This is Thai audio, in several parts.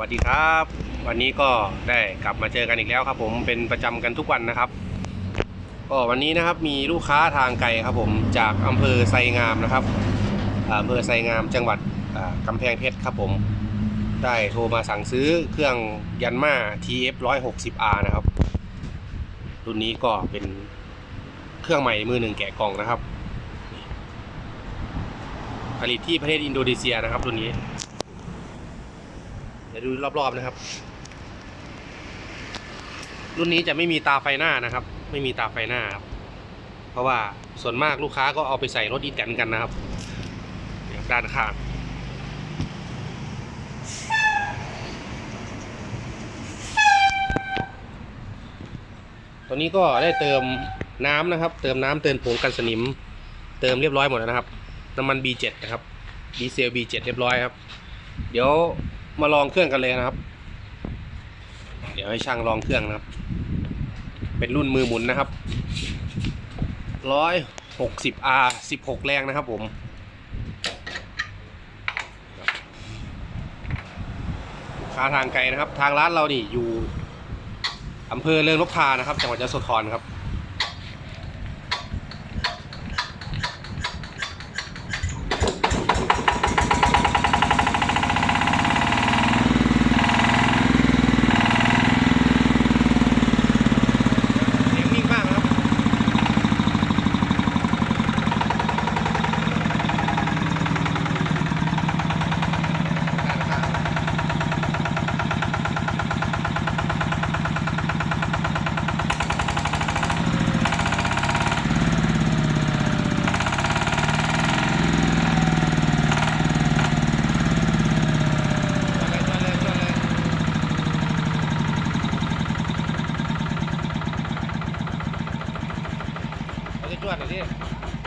วัสดีครับ วันนี้ก็ได้กลับมาเจอกันอีกแล้วครับ ผมเป็นประจำกันทุกวันนะครับก็วันนี้นะครับมีลูกค้าทางไกลครับผมจากอำเภอไซงามนะครับอำเภอไซงามจังหวัดอ่ากำแพงเพชรครับผม ได้โทรมาสั่งซื้อเครื่องยันมา TF 160R นะครับ รุ่นนี้ก็เป็นเครื่องใหม่มือหนึ่งแกะกล่องนะครับ ผลิตที่ประเทศอินโดนีเซียนะครับรุ่นนี้ ยวดูรอบๆนะครับ รุ่นนี้จะไม่มีตาไฟหน้านะครับ ไม่มีตาไฟหน้าครับ เพราะว่าส่วนมากลูกค้าก็เอาไปใส่รถอีแตนกันนะครับด้านข้างตัวนี้ก็ได้เติมน้ำนะครับ เติมน้ำเติมผงกันสนิม เติมเรียบร้อยหมดแล้วนะครับ น้ำมัน B7 นะครับ ดีเซล B7 เรียบร้อยครับ เดี๋ยว มาลองเครื่องกันเลยนะครับ เดี๋ยวให้ช่างลองเครื่องนะครับ เป็นรุ่นมือหมุนนะครับร้อยหกสิบ R สิบหกแรงนะครับผมค้าทางไกลนะครับ ทางร้านเรานี่อยู่อำเภอเริงนกทานะครับ จังหวัดยโสธรครับ เสียงนิ่งมากนะครับ จวดเลยจวดเลยจวดเลย เอาที่จวดหน่อยสิ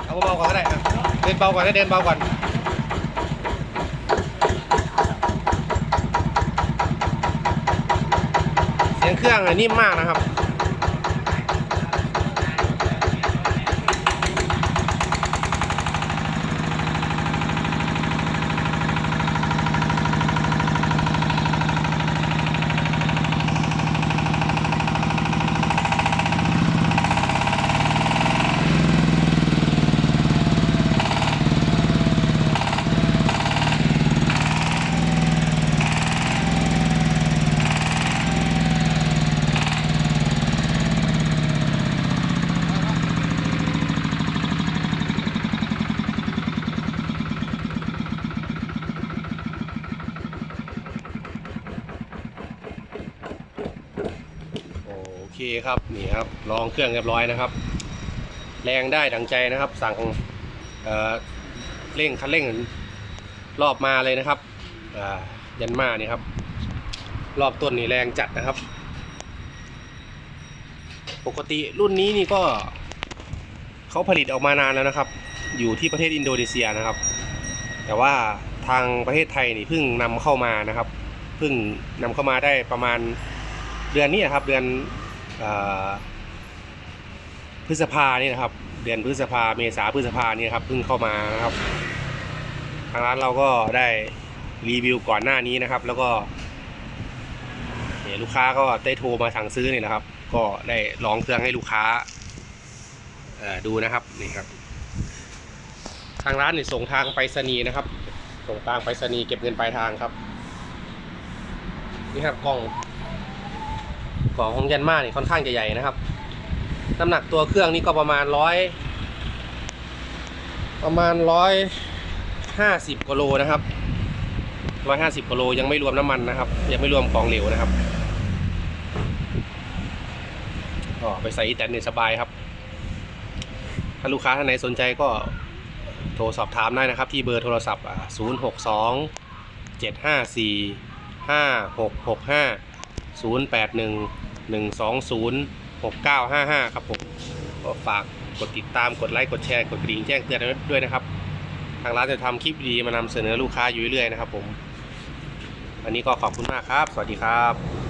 เอาเบาๆก่อนก็ได้ครับเดินเบาก่อนนะเดินเบาก่อนเสียงเครื่องนิ่มมากนะครับ เคครับนี่ครับลองเครื่องเรียบร้อยนะครับ แรงได้ดังใจนะครับ สั่งเเร่งคันเร่งรอบมาเลยนะครับยันมานี่ครับ รอบต้นนี่แรงจัดนะครับ ปกติรุ่นนี้นี่ก็เขาผลิตออกมานานแล้วนะครับ อยู่ที่ประเทศอินโดนีเซียนะครับ แต่ว่าทางประเทศไทยนี่เพิ่งนำเข้ามานะครับ เพิ่งนำเข้ามาได้ประมาณเดือนนี้นครับ เดือน พฤษภาเนี่นะครับ เดือนพฤษภาเมษาพฤษภาเนี่ยครับเพิ่งเข้ามานะครับทางร้านเราก็ได้รีวิวก่อนหน้านี้นะครับ แล้วก็เนี่ยลูกค้าก็ได้โทรมาสั่งซื้อนี่แหละครับ ก็ได้ลองเครื่องให้ลูกค้าดูนะครับนี่ครับ ทางร้านนี่ส่งทางไปรษณีย์นะครับ ส่งทางไปรษณีย์เก็บเงินปลายทางครับ นี่ครับกล่อง กล่องของยันมาเนี่ยค่อนข้างจะใหญ่นะครับ น้ำหนักตัวเครื่องนี่ก็ประมาณร้อยประมาณร้อยห้าสิบกิโลนะครับร้อยห้าสิบกิโลยังไม่รวมน้ำมันนะครับ ยังไม่รวมของเหลวนะครับก็ไปใส่อีแตนเนี่ยสบายครับ ถ้าลูกค้าท่านไหนสนใจก็โทรสอบถามได้นะครับ ที่เบอร์โทรศัพท์ศูนย์หกสองเจ็ดห้าสี่ห้าหกหกห้า0 8 1 1 2 0 6 9 5 5 ครับผมก็ฝากกดติดตามกดไลค์กดแชร์กดกระดิ่งแจ้งเตือนด้วยนะครับ ทางร้านจะทำคลิปดีมานำเสนอลูกค้าอยู่เรื่อยๆนะครับผม วันนี้ก็ขอบคุณมากครับ สวัสดีครับ